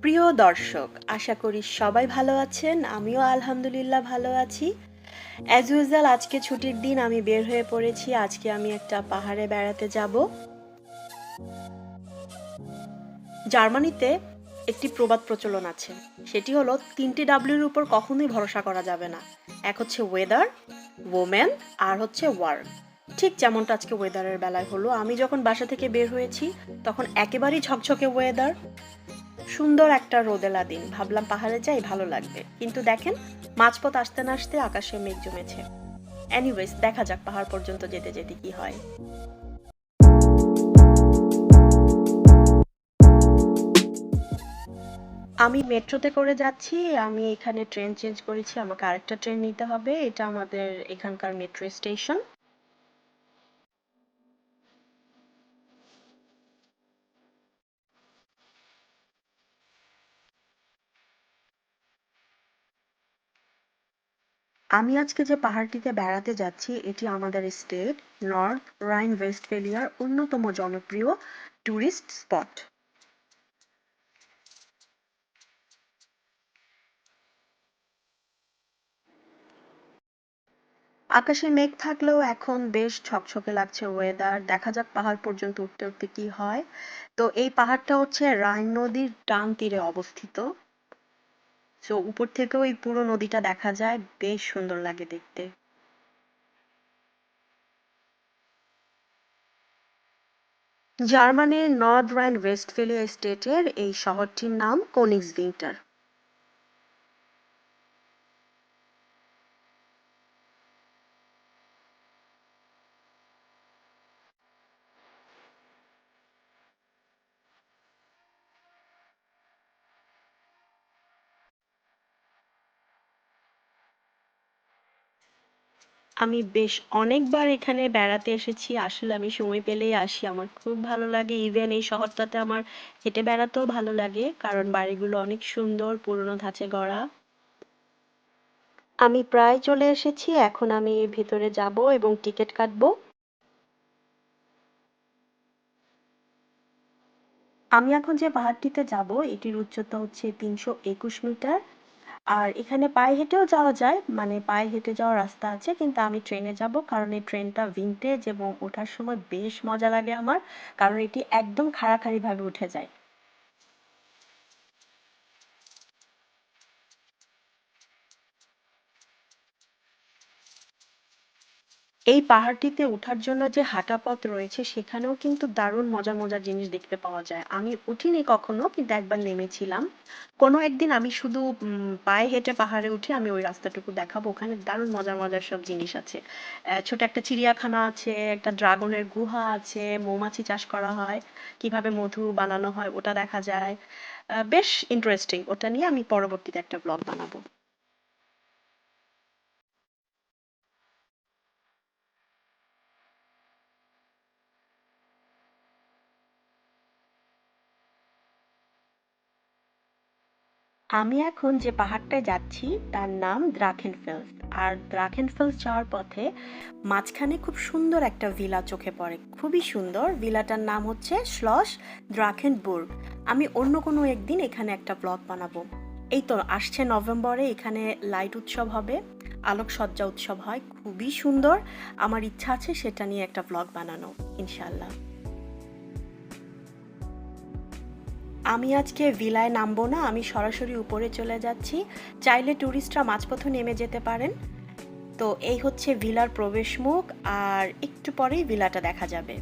প্রিয় দর্শক, আশা করি সবাই ভালো আছেন। আমিও আলহামদুলিল্লাহ ভালো আছি। অ্যাজ ইউজুয়াল আজকে ছুটির দিন আমি বের হয়ে পড়েছি। আজকে আমি একটা পাহাড়ে বেড়াতে যাব। জার্মানিতে একটি প্রবাদ প্রচলন আছে। সেটি হলো, তিনটি ডাব্লিউর উপর কখনোই ভরসা করা যাবে না। এক হচ্ছে ওয়েদার ওমেন আর হচ্ছে ওয়ার্ক ঠিক যেমনটা আজকে ওয়েদারের বেলায় হলো। আমি যখন বাসা থেকে বের হয়েছি, তখন একেবারেই ঝকঝকে ওয়েদার সুন্দর একটা রোদেলা দিন। ভাবলাম পাহাড়ে যাই, ভালো লাগবে। কিন্তু দেখেন, মাঝপথ আসতে না আসতে আকাশে মেঘ জমেছে। এনিওয়েজ দেখা যাক পাহাড় পর্যন্ত যেতে যেতে কি হয়। আমি মেট্রোতে করে যাচ্ছি, আমি এখানে ট্রেন চেঞ্জ করেছি, আমাকে আরেকটা ট্রেন নিতে হবে। এটা আমাদের এখানকার মেট্রো স্টেশন আমি আজকে যে পাহাড়টিতে বেড়াতে যাচ্ছি, এটি আমাদের স্টেট, নর্থ রাইন ওয়েস্টফেলিয়ার অন্যতম জনপ্রিয় ট্যুরিস্ট স্পট। আকাশে মেঘ থাকলেও এখন বেশ ঝকঝকে লাগছে ওয়েদার দেখা যাক পাহাড় পর্যন্ত উঠতে উঠতে কি হয়। তো এই পাহাড়টা হচ্ছে রাইন নদীর ডান তীরে অবস্থিত। সো উপর থেকেও এই পুরো নদীটা দেখা যায়। বেশ সুন্দর লাগে দেখতে। জার্মানির নর্থ রাইন ওয়েস্টফেলিয়া স্টেটের এই শহরটির নাম কোনিগসভিংটার। আমি বেশ অনেকবার এখানে বেড়াতে এসেছি। আসলে আমি সময় পেলেই আসি। আমার খুব ভালো লাগে। ইভেন এই শহরটাতে আমার হেঁটে বেড়াতেও ভালো লাগে, কারণ বাড়িগুলো অনেক সুন্দর, পুরনো ধাঁচে গড়া। আমি প্রায় চলে এসেছি। এখন আমি ভিতরে যাব এবং টিকিট কাটবো। আমি এখন যে পাহাড়টিতে যাব, এটির উচ্চতা হচ্ছে তিনশো একুশ মিটার। আর এখানে পায়ে হেঁটেও যাওয়া যায়। মানে পায়ে হেঁটে যাওয়ার রাস্তা আছে, কিন্তু আমি ট্রেনে যাব কারণ এই ট্রেনটা ভিনটেজ এবং ওঠার সময় বেশ মজা লাগে আমার। কারণ এটি একদম খাড়াখাড়িভাবে উঠে যায়। এই পাহাড়টিতে ওঠার জন্য যে হাঁটা পথ রয়েছে, সেখানেও কিন্তু দারুণ মজার মজার জিনিস দেখতে পাওয়া যায়। আমি উঠিনি কখনো, কিন্তু একবার নেমেছিলাম। কোনো একদিন আমি শুধু পায়ে হেঁটে পাহাড়ে উঠে আমি ওই রাস্তাটুকু দেখাবো। ওখানে দারুণ মজার মজার সব জিনিস আছে। ছোট একটা চিড়িয়াখানা আছে, একটা ড্রাগনের গুহা আছে, মৌমাছি চাষ করা হয়, কীভাবে মধু বানানো হয় ওটা দেখা যায়। বেশ ইন্টারেস্টিং ওটা নিয়ে আমি পরবর্তীতে একটা ব্লগ বানাবো। আমি এখন যে পাহাড়টায় যাচ্ছি, তার নাম দ্রাখেনফেলস আর দ্রাখেনফেলস যাওয়ার পথে মাঝখানে খুব সুন্দর একটা ভিলা চোখে পড়ে। খুবই সুন্দর। ভিলাটার নাম হচ্ছে শ্লস দ্রাখেনবুর্গ আমি অন্য কোনো একদিন এখানে একটা ব্লগ বানাবো। এই তো, আসছে নভেম্বরে, এখানে লাইট উৎসব হবে, আলোকসজ্জা উৎসব হয়, খুবই সুন্দর। আমার ইচ্ছা আছে সেটা নিয়ে একটা ব্লগ বানানো ইনশাল্লাহ আমি আজকে ভিলায় নামবো না, আমি সরাসরি উপরে চলে যাচ্ছি। চাইলে ট্যুরিস্টরা মাঝপথে নেমে যেতে পারেন। তো এই হচ্ছে ভিলার প্রবেশ মুখ আর একটু পরেই ভিলাটা দেখা যাবে।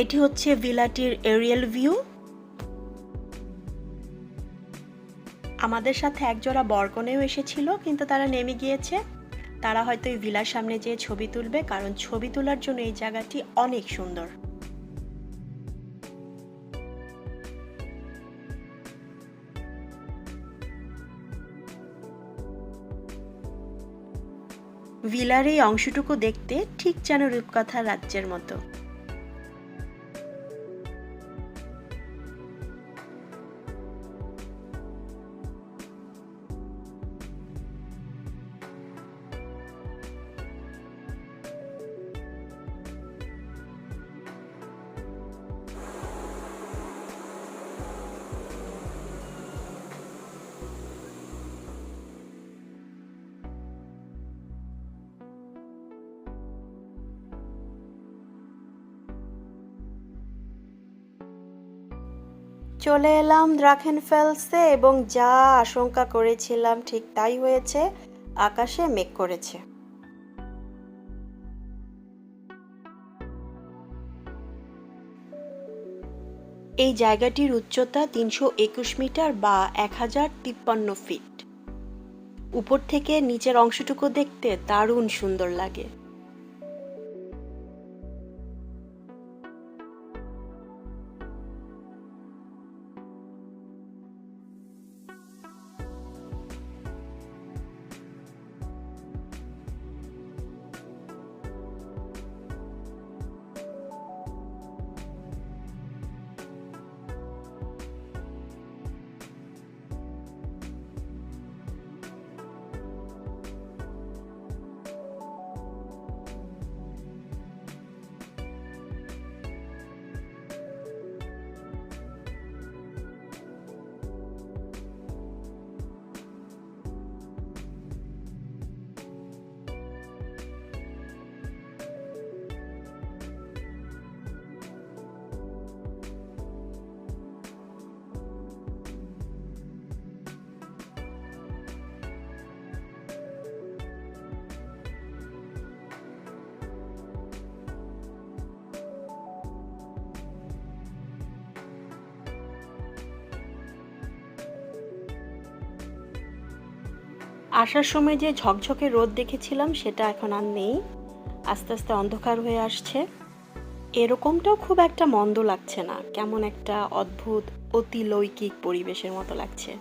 এটি হচ্ছে ভিলাটির এরিয়াল ভিউ আমাদের সাথে একজোড়া বরকনেও এসেছিল, কিন্তু তারা নেমে গিয়েছে। তারা হয়তো এই ভিলার সামনে যেয়ে ছবি তুলবে, কারণ ছবি তোলার জন্য এই জায়গাটি অনেক সুন্দর। ভিলার এই অংশটুকু দেখতে ঠিক যেন রূপকথা রাজ্যের মতো। চলে এলাম দ্রাখেন ফেলসে এবং যা আশঙ্কা করেছিলাম ঠিক তাই হয়েছে, আকাশে মেঘ করেছে। এই জায়গাটির উচ্চতা তিনশো একুশ মিটার বা এক হাজার তিপ্পান্ন ফিট। উপর থেকে নিচের অংশটুকু দেখতে দারুণ সুন্দর লাগে। আসার সময় যে ঝকঝকে রোদ দেখেছিলাম, সেটা এখন আর নেই। আস্তে আস্তে অন্ধকার হয়ে আসছে। এরকমটাও খুব একটা মন্দ লাগছে না। কেমন একটা অদ্ভুত, অতিলৌকিক পরিবেশের মতো লাগছে।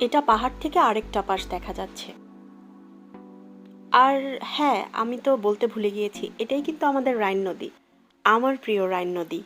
এটা পাহাড় থেকে আরেকটা পাশ দেখা যাচ্ছে। আর হ্যাঁ আমি তো বলতে ভুলে গিয়েছি, এটাই কিন্তু আমাদের রাইন নদী, আমার প্রিয় রাইন নদী।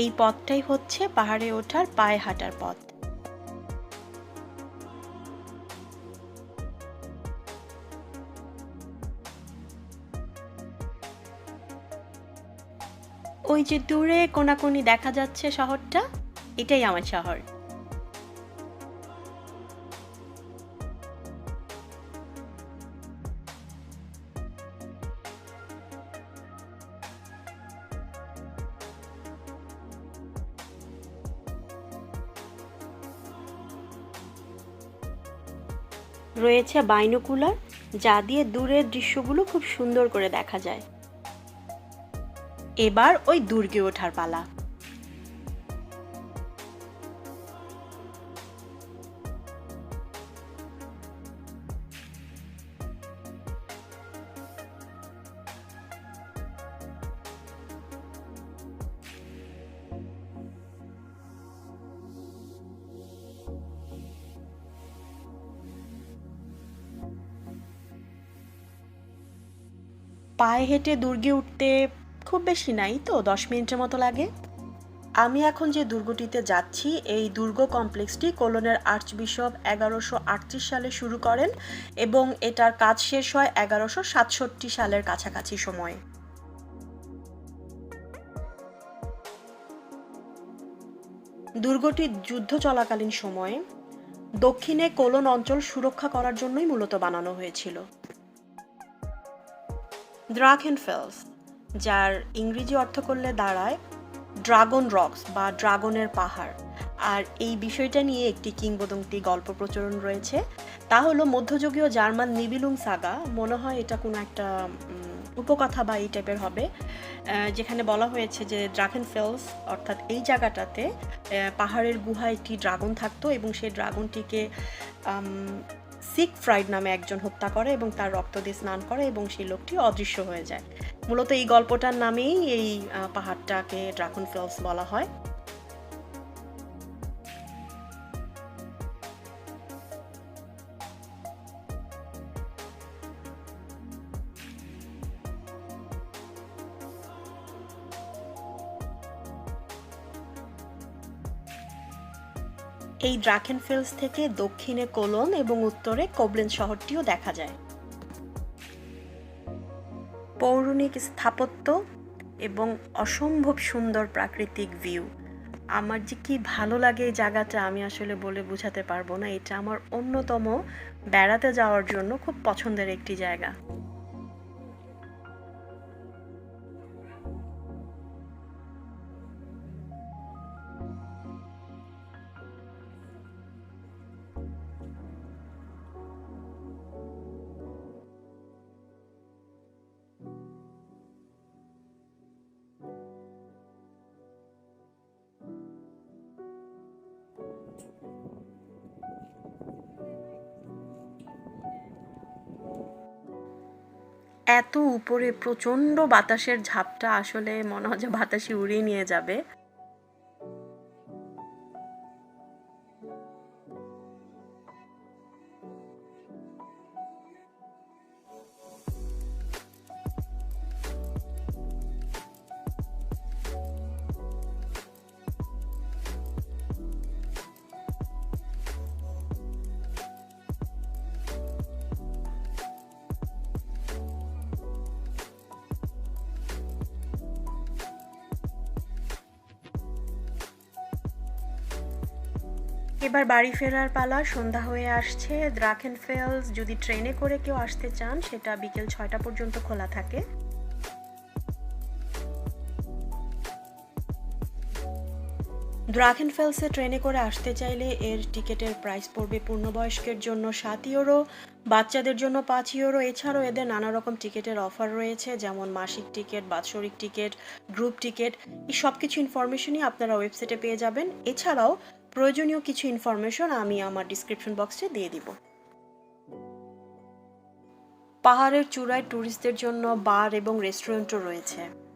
এই পথটাই হচ্ছে পাহাড়ে ওঠার পায়ে হাঁটার পথ। ওই যে দূরে কোনাকুনি দেখা যাচ্ছে শহরটা, এটাই আমার শহর। রয়েছে বাইনোকুলার, যা দিয়ে দূরের দৃশ্যগুলো খুব সুন্দর করে দেখা যায়। এবার ওই দুর্গে ওঠার পালা। পায়ে হেঁটে দুর্গে উঠতে খুব বেশি নাই তো, দশ মিনিটের মতো লাগে। আমি এখন যে দুর্গটিতে যাচ্ছি, এই দুর্গ কমপ্লেক্সটি কোলনের আর্চ বিশপ এগারোশো সালে শুরু করেন এবং এটার কাজ শেষ হয় এগারোশো সাতষট্টি সালের কাছাকাছি সময়ে। দুর্গটি যুদ্ধ চলাকালীন সময়ে দক্ষিণে কোলন অঞ্চল সুরক্ষা করার জন্যই মূলত বানানো হয়েছিল। ড্রাগনফেলস যার ইংরেজি অর্থ করলে দাঁড়ায় ড্রাগন রক্স বা ড্রাগনের পাহাড়। আর এই বিষয়টা নিয়ে একটি কিংবদন্তি গল্প প্রচলন রয়েছে। তা হলো মধ্যযুগীয় জার্মান নিবিলুং সাগা, মনে হয় এটা কোনো একটা উপকথা বা এই টাইপের হবে যেখানে বলা হয়েছে যে ড্রাগন ফেলস অর্থাৎ এই জায়গাটাতে পাহাড়ের গুহায় একটি ড্রাগন থাকতো এবং সেই ড্রাগনটিকে সিক ফ্রাইড নামে একজন হত্যা করে এবং তার রক্ত দিয়ে স্নান করে এবং সেই লোকটি অদৃশ্য হয়ে যায়। মূলত এই গল্পটার নামেই এই পাহাড়টাকে ড্রাগন ফলস বলা হয়। এই ড্রাকেন ফেলস থেকে দক্ষিণে কোলন এবং উত্তরে কোবলেন শহরটিও দেখা যায়। পৌরাণিক স্থাপত্য এবং অসম্ভব সুন্দর প্রাকৃতিক ভিউ। আমার যে কি ভালো লাগে এই জায়গাটা আমি আসলে বলে বোঝাতে পারব না। এটা আমার অন্যতম বেড়াতে যাওয়ার জন্য খুব পছন্দের একটি জায়গা। এত উপরে প্রচণ্ড বাতাসের ঝাপটা আসলে মনে হয় যে বাতাসে উড়িয়ে নিয়ে যাবে। এবার বাড়ি ফেরার পালা, সন্ধ্যা হয়ে আসছে। দ্রাকেন ফেলস যদি ট্রেনে করে কেউ আসতে চান, সেটা বিকেল ছয়টা পর্যন্ত খোলা থাকে। ড্রাগন ফেলসে ট্রেনে করে আসতে চাইলে এর টিকিটের প্রাইস পড়বে পূর্ণবয়স্কের জন্য সাত ইউরো বাচ্চাদের জন্য পাঁচ ইউরো এছাড়াও এদের নানা রকম টিকিটের অফার রয়েছে, যেমন মাসিক টিকিট, বাৎসরিক টিকিট গ্রুপ টিকিট এই সব কিছু ইনফরমেশনই আপনারা ওয়েবসাইটে পেয়ে যাবেন। এছাড়াও প্রয়োজনীয় কিছু ইনফরমেশন আমি আমার ডিসক্রিপশন বক্সে দিয়ে দিব। পাহাড়ের চূড়ায় ট্যুরিস্টদের জন্য বার এবং রেস্টুরেন্টও রয়েছে।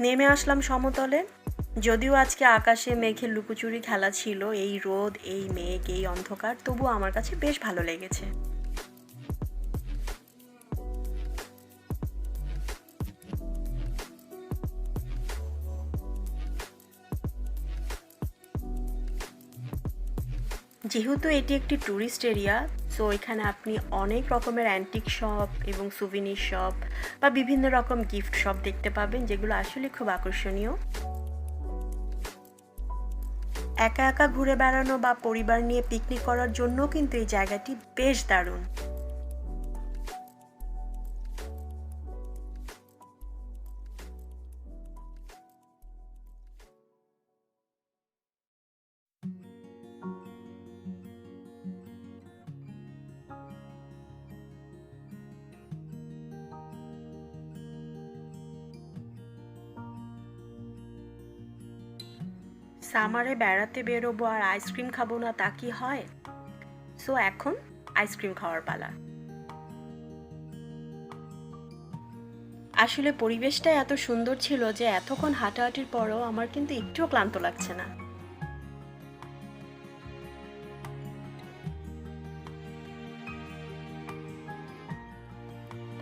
নেমে আসলাম সমতলে। যদিও আজকে আকাশে মেঘের লুকোচুরি খেলা ছিল, এই রোদ, এই মেঘ, এই অন্ধকার, তবুও আমার কাছে বেশ ভালো লেগেছে। যেহেতু এটি একটি ট্যুরিস্ট এরিয়া সো এখানে আপনি অনেক রকমের অ্যান্টিক শপ এবং সুভিনির শপ বা বিভিন্ন রকম গিফট শপ দেখতে পাবেন, যেগুলো আসলে খুব আকর্ষণীয়। একা একা ঘুরে বেড়ানো বা পরিবার নিয়ে পিকনিক করার জন্য কিন্তু এই জায়গাটি বেশ দারুণ। সামারে বেড়াতে বেরোবো আর আইসক্রিম খাব না, তা কি হয়? সো এখন আইসক্রিম খাওয়ার পালা। আসলে পরিবেশটা এত সুন্দর ছিল যে এতক্ষণ হাঁটাহাঁটির পরও আমার কিন্তু একটুও ক্লান্ত লাগছে না।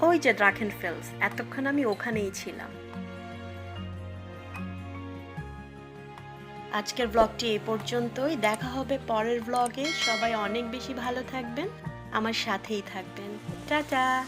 ওই যে ড্রাকেন ফেলস এতক্ষণ আমি ওখানেই ছিলাম। আজকের ব্লগটি এই পর্যন্তই। দেখা হবে পরের ব্লগে সবাই অনেক বেশি ভালো থাকবেন। আমার সাথেই থাকবেন। টাটা!